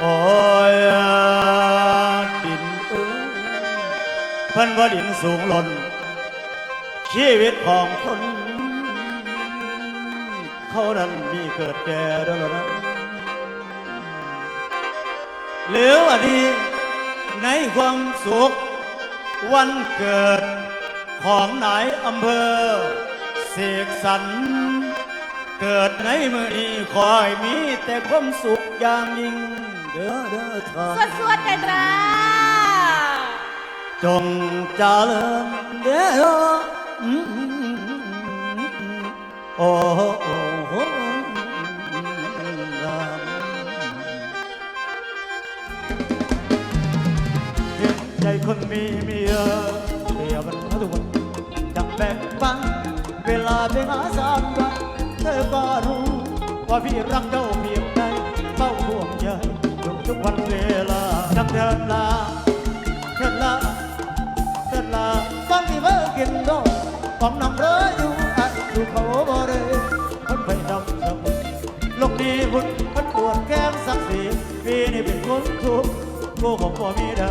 โอ้ยดินเอ้ยเพิ่นว่าดินสูงหล่นชีวิตของคน เขานั้นมีเกิดแก่ด้วยนะเหลือวันนี้ในความสุข วันเกิดของนายอำเภอเสกสรรเกิดในมือนี้คอยมีแต่ความสุขอย่างยิ่ง เด้อเด้อทาสวดสวดๆกันจ้าจงเจริญเด้ออืมโอ้โอ้โอ้เห็นใจคนมีเมียเมียมันทุกคนจังแบ่งปันเวลาไปหาสามวันเธอก็รู้ว่าพี่รักเจ้าเพียง จักเดินลาเดินลาเดินลาฟังที่เมื่อกินดอกของน้ำเรืออยู่อันอยู่เขาบ่ได้คนไปดำสมุนโลกนี้บุญมันปวดแก้มสักสีพี่นี่เป็นคนทุกข์กูของพ่อมีได้